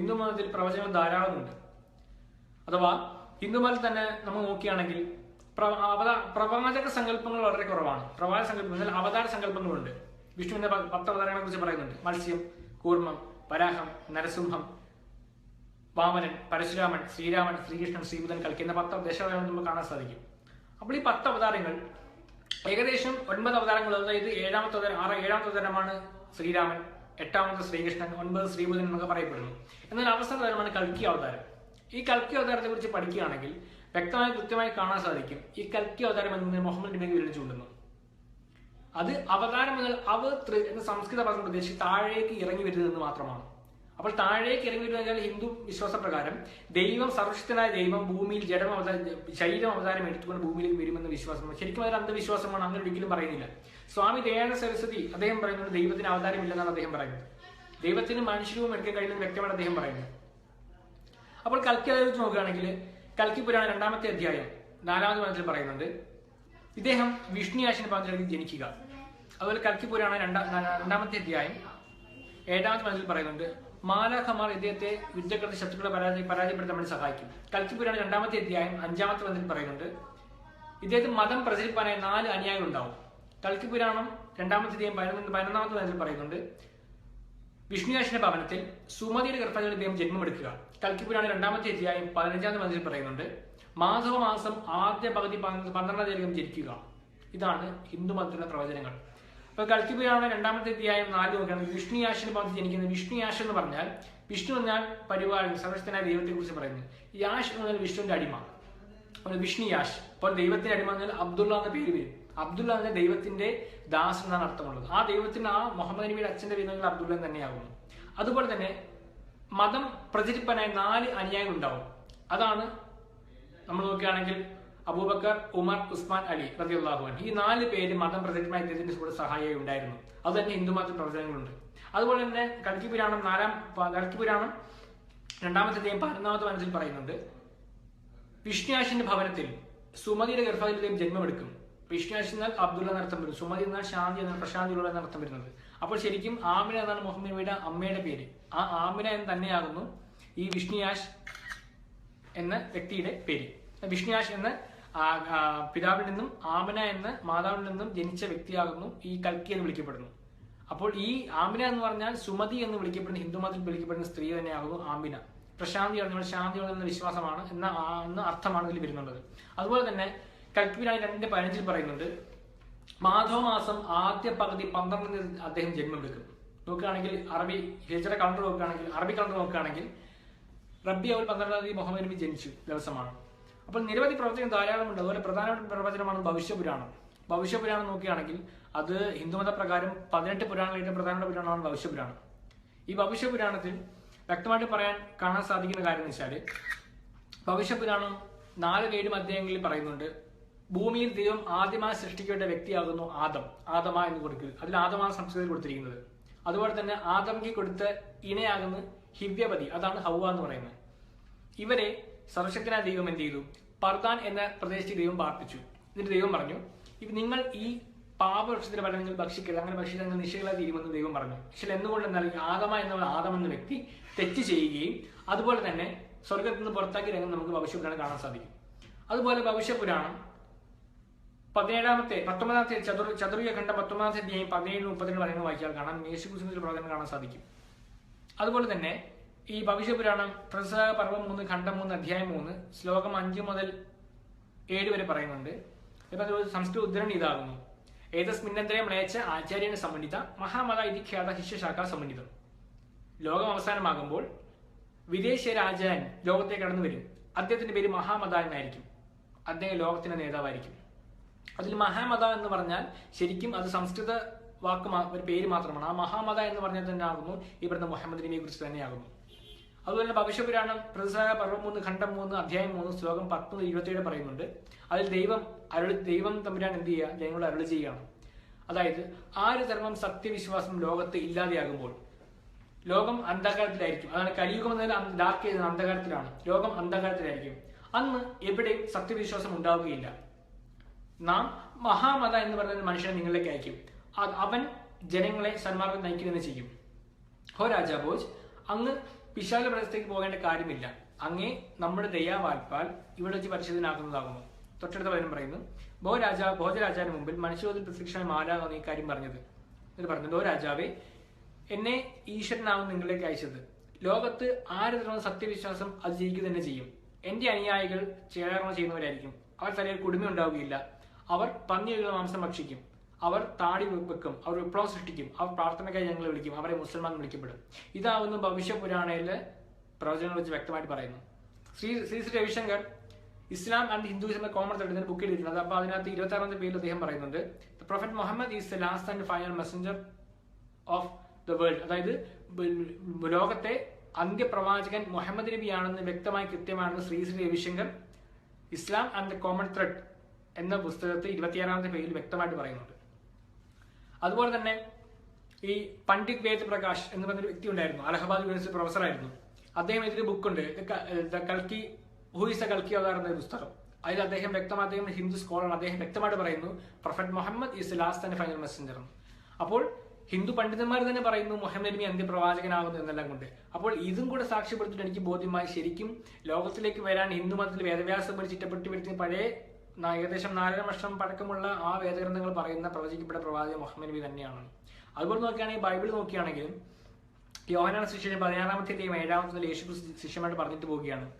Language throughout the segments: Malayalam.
ഹിന്ദു മതത്തിൽ പ്രവചനങ്ങൾ ധാരാളമുണ്ട്. അഥവാ ഹിന്ദുമതത്തിൽ തന്നെ നമ്മൾ നോക്കുകയാണെങ്കിൽ പ്രവാചക സങ്കല്പങ്ങൾ വളരെ കുറവാണ്. പ്രവാചക സങ്കല്പങ്ങൾ അവതാര സങ്കല്പങ്ങളുണ്ട്. വിഷ്ണുവിന്റെ പത്തവതാരങ്ങളെ കുറിച്ച് പറയുന്നുണ്ട്. മത്സ്യം കൂർമ്മം വരാഹം നരസിംഹം വാമനൻ പരശുരാമൻ ശ്രീരാമൻ ശ്രീകൃഷ്ണൻ ശ്രീബുധൻ കൽക്കി എന്ന പത്ത് ദശാവതാരങ്ങൾ നമുക്ക് കാണാൻ സാധിക്കും. അപ്പോൾ ഈ പത്ത് അവതാരങ്ങൾ ഏകദേശം ഒൻപത് അവതാരങ്ങൾ അതായത് ഏഴാമത്തെ അവതാരം ആറ് ഏഴാമത്തെ അവതാരമാണ് ശ്രീരാമൻ എട്ടാമത്തെ ശ്രീകൃഷ്ണൻ ഒൻപത് ശ്രീബുധൻ എന്നൊക്കെ പറയപ്പെടുന്നു. എന്നാൽ അവസാന അവതാരമാണ് കൽക്കി അവതാരം ഈ കൽക്കി അവതാരത്തെ കുറിച്ച് പഠിക്കുകയാണെങ്കിൽ വ്യക്തമായി കൃത്യമായി കാണാൻ സാധിക്കും ഈ കൽക്കി അവതാരം എന്ന് മുഹമ്മദ് നബി വിരൽ അത് അവതാരം മുതൽ അവ എന്ന സംസ്കൃത പദം പ്രതീക്ഷിച്ച് താഴേക്ക് ഇറങ്ങി വരുന്നതെന്ന് മാത്രമാണ്. അപ്പോൾ താഴേക്ക് ഇറങ്ങി വരുന്ന ഹിന്ദു വിശ്വാസപ്രകാരം ദൈവം സർവശക്തനായ ദൈവം ഭൂമിയിൽ ജഡം അവതാരം ശരീരം അവതാരം എടുത്തുകൊണ്ട് ഭൂമിയിലേക്ക് വരുമെന്ന വിശ്വാസമാണ് ശരിക്കും അതൊരു അന്ധവിശ്വാസമാണ് അങ്ങനെ ഒരിക്കലും പറയുന്നില്ല. സ്വാമി ദയാന സരസ്വതി അദ്ദേഹം പറയുന്നത് ദൈവത്തിന് അവതാരമില്ലെന്നാണ് അദ്ദേഹം പറയുന്നത്. ദൈവത്തിന് മനുഷ്യരൂപം എടുക്കാൻ കഴിയുന്നത് വ്യക്തമാണ് അദ്ദേഹം പറയുന്നത്. അപ്പോൾ കൽക്കി വെച്ച് നോക്കുകയാണെങ്കിൽ കൽക്കി പുരാണ രണ്ടാമത്തെ അധ്യായം നാലാമത് മനസ്സിൽ പറയുന്നുണ്ട് ഇദ്ദേഹം വിഷ്ണുയാശിന് പഞ്ചത്തിൽ ജനിക്കുക. അതുപോലെ കൽക്കി പുരാണ രണ്ടാ രണ്ടാമത്തെ അധ്യായം ഏഴാമത്തെ മനസ്സിൽ പറയുന്നുണ്ട് മാലാഖമാർ ഇദ്ദേഹത്തെ യുദ്ധക്കളത്തിൽ ശത്രുക്കളെ പരാജയ പരാജയപ്പെടുത്താൻ വേണ്ടി സഹായിക്കും. കൽക്കി പുരാണ രണ്ടാമത്തെ അധ്യായം അഞ്ചാമത്തെ മനസ്സിൽ പറയുന്നുണ്ട്. ഇദ്ദേഹത്തിന് മതം പ്രചരിപ്പാനായി നാല് അനുയായികൾ ഉണ്ടാവും കൽക്കിപുരാണം രണ്ടാമത്തെ അധ്യായം പതിനൊന്ന് പതിനൊന്നാമത്തെ മനസ്സിൽ പറയുന്നുണ്ട്. വിഷ്ണുയാശിന്റെ ഭവനത്തിൽ സുമതിയുടെ ഗർഭത്തിൽ ഇദ്ദേഹം ജന്മമെടുക്കുക. കൽക്കിപുരാണ് രണ്ടാമത്തെ അധ്യായം പതിനഞ്ചാമത്തെ മനസ്സിൽ പറയുന്നുണ്ട്. മാധവ മാസം ആദ്യ പകുതി പന്ത്ര- പന്ത്രണ്ടാം തീയതി ജനിക്കുക. ഇതാണ് ഹിന്ദു മതത്തിലെ പ്രവചനങ്ങൾ. അപ്പൊ കൽക്കിപുരാണ് രണ്ടാമത്തെ അധ്യായം നാല് നോക്കുകയാണെങ്കിൽ വിഷ്ണുയാശിന്റെ ഭവനത്തിൽ ജനിക്കുന്ന വിഷ്ണുയാശ് എന്ന് പറഞ്ഞാൽ വിഷ്ണു എന്നാൽ പരിപാലൻ സർവശക്തനായ ദൈവത്തെ കുറിച്ച് പറയുന്നത്. യാഷ് എന്ന് പറഞ്ഞാൽ വിഷ്ണുവിന്റെ അടിമ. വിഷ്ണു യാഷ് അപ്പോൾ ദൈവത്തിന്റെ അടിമ എന്നാൽ അബ്ദുള്ള എന്ന പേര് വരും. അബ്ദുള്ള എന്ന ദൈവത്തിന്റെ ദാസ് എന്നാണ് അർത്ഥമുള്ളത്. ആ ദൈവത്തിന് ആ മുഹമ്മദ് നബിയുടെ അച്ഛന്റെ പേരുകൾ അബ്ദുള്ള തന്നെയാകുന്നു. അതുപോലെ തന്നെ മതം പ്രചരിപ്പനായ നാല് അനുയായികൾ ഉണ്ടാവും അതാണ് നമ്മൾ നോക്കുകയാണെങ്കിൽ അബൂബക്കർ ഉമർ ഉസ്മാൻ അലി റബിയുള്ളാഹു അൻഹു. ഈ നാല് പേര് മതം പ്രചരിപ്പാൻ ഇദ്ദേഹത്തിന്റെ കൂടെ സഹായമായി ഉണ്ടായിരുന്നു. അത് തന്നെ ഹിന്ദു മതത്തിൽ പ്രവചനങ്ങളുണ്ട് അതുപോലെ തന്നെ കൽക്കി പുരാണം നാലാം കൽക്കി പുരാണം രണ്ടാമത്തെ അധ്യായം പതിനൊന്നാമത്തെ മനസ്സിൽ പറയുന്നുണ്ട് വിഷ്ണുയാശിന്റെ ഭവനത്തിൽ സുമതിയുടെ ഗർഭത്തിൽ ഇദ്ദേഹം ജന്മമെടുക്കും വിഷ്ണുയാശ് എന്നാൽ അബ്ദുള്ള എന്നർത്ഥം വരുന്നു. സുമതി എന്നാൽ ശാന്തി എന്ന പ്രശാന്തിയുള്ള എന്നർത്ഥം വരുന്നത്. അപ്പോൾ ശരിക്കും ആമിന എന്നാണ് മുഹമ്മദ് നബിയുടെ അമ്മയുടെ പേര്. ആ ആമിന എന്ന് തന്നെയാകുന്നു ഈ വിഷ്ണുയാഷ് എന്ന വ്യക്തിയുടെ പേര്. വിഷ്ണുയാഷ് എന്ന പിതാവിൽ നിന്നും ആമന എന്ന് മാതാവിൽ നിന്നും ജനിച്ച വ്യക്തിയാകുന്നു ഈ കൽക്കി എന്ന് വിളിക്കപ്പെടുന്നു. അപ്പോൾ ഈ ആമിന എന്ന് പറഞ്ഞാൽ സുമതി എന്ന് വിളിക്കപ്പെടുന്ന ഹിന്ദുമതത്തിൽ വിളിക്കപ്പെടുന്ന സ്ത്രീ തന്നെയാകുന്നു ആമിന. പ്രശാന്തി പറഞ്ഞാൽ ശാന്തി എന്ന വിശ്വാസമാണ് എന്ന എന്ന അർത്ഥമാണ് ഇതിൽ വരുന്നുള്ളത്. അതുപോലെ തന്നെ കൽക്കിനായി രണ്ടിന്റെ പതിനഞ്ചിൽ പറയുന്നുണ്ട് മാധവ മാസം ആദ്യ പകുതി പന്ത്രണ്ടിന് അദ്ദേഹം ജന്മമെടുക്കും നോക്കുകയാണെങ്കിൽ അറബി ഹിജറ കലണ്ടർ നോക്കുകയാണെങ്കിൽ അറബി കലണ്ടർ നോക്കുകയാണെങ്കിൽ റബ്ബി അവൽ പന്ത്രണ്ടാം തീയതി മുഹമ്മദ് നബി ജനിച്ചു ദിവസമാണ്. അപ്പോൾ നിരവധി പ്രവചനം ധാരാളമുണ്ട്. അതുപോലെ പ്രധാനപ്പെട്ട പ്രവചനമാണ് ഭവിഷ്യപുരാണം. ഭവിഷ്യപുരാണം നോക്കുകയാണെങ്കിൽ അത് ഹിന്ദുമത പ്രകാരം പതിനെട്ട് പുരാണങ്ങളുടെ പ്രധാനപ്പെട്ട പുരാണമാണ് ഭവിഷ്യപുരാണം. ഈ ഭവിഷ്യപുരാണത്തിൽ വ്യക്തമായിട്ട് പറയാൻ കാണാൻ സാധിക്കുന്ന കാര്യം എന്ന് വെച്ചാൽ ഭവിഷ്യപുരാണം നാല് ഏഴും അധ്യായങ്ങളിൽ പറയുന്നുണ്ട് ഭൂമിയിൽ ദൈവം ആദ്യമായി സൃഷ്ടിക്കേണ്ട വ്യക്തിയാകുന്നു ആദം. ആദമ എന്ന് കൊടുക്കുക അതിൽ ആദമാണ് സംസ്കൃതത്തിൽ കൊടുത്തിരിക്കുന്നത്. അതുപോലെ തന്നെ ആദമിക്ക് കൊടുത്ത ഇണയാകുന്ന ഹിവ്യപതി. അതാണ് ഹൗവ എന്ന് പറയുന്നത്. ഇവരെ സർവശക്തനായ ദൈവം എന്ത് ചെയ്തു? പർദാൻ എന്ന പ്രദേശത്ത് ദൈവം പാർപ്പിച്ചു. എന്നിട്ട് ദൈവം പറഞ്ഞു ഇപ്പൊ നിങ്ങൾ ഈ പാപവൃക്ഷത്തിന്റെ ഫലം നിങ്ങൾ ഭക്ഷിക്കരുത്. അങ്ങനെ ഭക്ഷിച്ചാൽ നിങ്ങൾ നിശകളായി തീരുമെന്ന് ദൈവം പറഞ്ഞു. പക്ഷെ എന്തുകൊണ്ട് എന്നാൽ ആദമ എന്ന ആദം എന്ന വ്യക്തി തെറ്റ് ചെയ്യുകയും അതുപോലെ തന്നെ സ്വർഗത്തിൽ നിന്ന് പുറത്താക്കി രംഗം നമുക്ക് ഭവിഷ്യപുരാണം കാണാൻ സാധിക്കും. അതുപോലെ ഭവിഷ്യപുരാണം പതിനേഴാമത്തെ പത്തൊമ്പതാമത്തെ ചതുർ ചതുർയ ഖണ്ഡം പത്തൊമ്പതാമത്തെ അധ്യായം പതിനേഴ് മുപ്പത്തിരണ്ട് പറയുന്നത് വായിച്ചാൽ കാണാം. യേശുക്രിസ്തുവിന്റെ പ്രവചനം കാണാൻ സാധിക്കും. അതുപോലെ തന്നെ ഈ ഭവിഷ്യപുരാണം പ്രസവ പർവം മൂന്ന് ഖണ്ഡം മൂന്ന് അധ്യായം മൂന്ന് ശ്ലോകം അഞ്ച് മുതൽ ഏഴ് വരെ പറയുന്നുണ്ട്. ഇപ്പൊ സംസ്കൃത ഉദ്ധരണി ഇതാകുന്നു. ഏതസ്മിന്നന്തരം മ്ലേച്ച ആചാര്യന് സംബന്ധിത മഹാമത ഇതി ഖ്യാത ശിഷ്യശാഖ സംബന്ധിതം ലോകം അവസാനമാകുമ്പോൾ വിദേശ രാജാൻ ലോകത്തെ കടന്നു വരും. അദ്ദേഹത്തിന്റെ പേര് മഹാമത എന്നായിരിക്കും. അദ്ദേഹം ലോകത്തിന്റെ നേതാവായിരിക്കും. അതിൽ മഹാമത എന്ന് പറഞ്ഞാൽ ശരിക്കും അത് സംസ്കൃത വാക്ക് ഒരു പേര് മാത്രമാണ്. ആ മഹാമത എന്ന് പറഞ്ഞാൽ തന്നെ ആകുന്നു ഇവിടുന്ന് മുഹമ്മദ് നബിയെ കുറിച്ച് തന്നെയാകുന്നു. അതുപോലെ തന്നെ ഭവിഷ്യപുരാണം പ്രതിസായ പർവം മൂന്ന് ഖണ്ഡം മൂന്ന് അധ്യായം മൂന്ന് ശ്ലോകം പത്ത് ഇരുപത്തിയേഴ് പറയുന്നുണ്ട്. അതിൽ ദൈവം അരുൾ ദൈവം തമ്പുരാൻ എന്ത് ചെയ്യുക? ജനങ്ങളോട് അരുളി ചെയ്യുകയാണ്. അതായത് ആര് ധർമ്മം സത്യവിശ്വാസം ലോകത്ത് ഇല്ലാതെയാകുമ്പോൾ ലോകം അന്ധകാരത്തിലായിരിക്കും. അതാണ് കലിയുഗം എന്നതിൽ ഡാർക്ക് ചെയ്തത് അന്ധകാരത്തിലാണ്. ലോകം അന്ധകാരത്തിലായിരിക്കും. അന്ന് എവിടെയും സത്യവിശ്വാസം ഉണ്ടാവുകയില്ല. നാം മഹാമത എന്ന് പറയുന്ന മനുഷ്യനെ നിങ്ങളിലേക്ക് അയക്കും. അവൻ ജനങ്ങളെ സന്മാർഗം നയിക്കുകയെന്ന് ചെയ്യും. ഹോ രാജാ ബോജ് അങ്ങ് വിശാല പ്രദേശത്തേക്ക് പോകേണ്ട കാര്യമില്ല. അങ്ങേ നമ്മുടെ ദയാവാൽപ്പാൽ ഇവിടെ വെച്ച് പരിശോധനാക്കുന്നതാകുന്നു. തൊട്ടടുത്ത വചനം പറയുന്നു. ബോ രാജാ ഭോജരാജാവിന് മുമ്പിൽ മനുഷ്യരോധിൽ പ്രത്യക്ഷമായ മാലാകാണ് ഈ കാര്യം പറഞ്ഞത്. എന്നിട്ട് പറഞ്ഞു ബോ രാജാവേ എന്നെ ഈശ്വരനാകും നിങ്ങളിലേക്ക് അയച്ചത്. ലോകത്ത് ആര് തരുന്ന സത്യവിശ്വാസം അത് ജയിക്കുക തന്നെ ചെയ്യും. എന്റെ അനുയായികൾ ചേർന്ന് ചെയ്യുന്നവരായിരിക്കും. അവർ തലയിൽ കുടുമ ഉണ്ടാവുകയില്ല അവർ പന്നിയുള്ള മാംസം ഭക്ഷിക്കും. അവർ താടി വെക്കും. അവർ വിപ്ലവം സൃഷ്ടിക്കും. അവർ പ്രാർത്ഥനയ്ക്കായി ഞങ്ങൾ വിളിക്കും. അവരെ മുസൽമാൻ വിളിക്കപ്പെടും. ഇതാവുന്നു ഭവിഷ്യ പുരാണയിലെ പ്രവചനങ്ങൾ വെച്ച് വ്യക്തമായിട്ട് പറയുന്നു. Sri Sri Sri Ravishankar Islam and Hindus എന്ന കോമൺ ത്രെഡ് ബുക്ക് എഴുതിയിട്ടുണ്ട് അപ്പൊ അതിനകത്ത് ഇരുപത്തി ആറാമത്തെ പേരിൽ അദ്ദേഹം പറയുന്നുണ്ട്. Prophet Muhammad is the last and final messenger of the world അതായത് ലോകത്തെ അന്ത്യപ്രവാചകൻ മുഹമ്മദ് നബി ആണെന്ന് വ്യക്തമായി കൃത്യമാണെന്ന് Sri Sri Ravishankar Islam and the common thread എന്ന പുസ്തകത്തിൽ ഇരുപത്തിയാറാമത്തെ പേജിൽ വ്യക്തമായിട്ട് പറയുന്നുണ്ട്. അതുപോലെ തന്നെ ഈ പണ്ഡിറ്റ് വേദ് പ്രകാശ് എന്ന് പറഞ്ഞൊരു വ്യക്തി ഉണ്ടായിരുന്നു. അലഹബാദ് യൂണിവേഴ്സിറ്റി പ്രൊഫസറായിരുന്നു അദ്ദേഹം എഴുതിയ ബുക്കുണ്ട് കൽക്കി ഹൂയിസ കൽക്കി അവതാർ എന്ന പുസ്തകം. അതിൽ അദ്ദേഹം വ്യക്തമായി അദ്ദേഹം ഹിന്ദു സ്കോളർ അദ്ദേഹം വ്യക്തമായിട്ട് പറയുന്നു prophet Muhammad is last and final messenger അപ്പോൾ ഹിന്ദു പണ്ഡിതന്മാർ തന്നെ പറയുന്നു മുഹമ്മദ് നബി അന്ത്യപ്രവാചകനാകുന്നു എന്നെല്ലാം കൊണ്ട്. അപ്പോൾ ഇതും കൂടെ സാക്ഷ്യപ്പെടുത്തിയിട്ട് എനിക്ക് ബോധ്യമായി ശരിക്കും ലോകത്തിലേക്ക് വരാൻ ഹിന്ദു മതത്തിൽ വേദവ്യാസം പഠിച്ചിട്ടപ്പെട്ടു വരുത്തിയ പഴയ ഏകദേശം നാലര വർഷം പഴക്കമുള്ള ആ വേദഗ്രന്ഥങ്ങൾ പറയുന്ന പ്രവചിക്കപ്പെട്ട പ്രവാചകൻ മുഹമ്മദ് നബി തന്നെയാണ്. അതുപോലെ നോക്കുകയാണെങ്കിൽ ബൈബിൾ നോക്കുകയാണെങ്കിൽ യോഹനാണ് ശിഷ്യൻ പതിനാറാമത്തെയും ഏഴാമത്തെ യേശു ശിഷ്യമായിട്ട് പറഞ്ഞിട്ട് പോവുകയാണ്.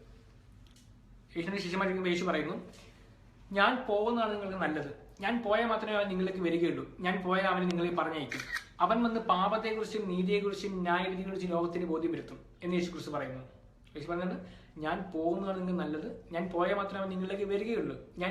യേശുവിന്റെ ശിഷ്യമായിട്ട് യേശു പറയുന്നു ഞാൻ പോകുന്നതാണ് നിങ്ങൾക്ക് നല്ലത്. ഞാൻ പോയാൽ മാത്രമേ അവൻ നിങ്ങളിലേക്ക് വരികയുള്ളൂ. ഞാൻ പോയാൽ അവന് നിങ്ങളെ പറഞ്ഞയക്കും. അവൻ വന്ന് പാപത്തെക്കുറിച്ചും നീതിയെക്കുറിച്ചും ന്യായവിധിയെക്കുറിച്ചും ലോകത്തിന് ബോധ്യം വരുത്തും എന്ന് യേശു ക്രിസ്തു പറയുന്നു. യേശു പറഞ്ഞത് ഞാൻ പോകുന്നതാണ് നിങ്ങൾക്ക് നല്ലത്. ഞാൻ പോയാൽ മാത്രമേ അവൻ നിങ്ങളിലേക്ക് വരികയുള്ളൂ. ഞാൻ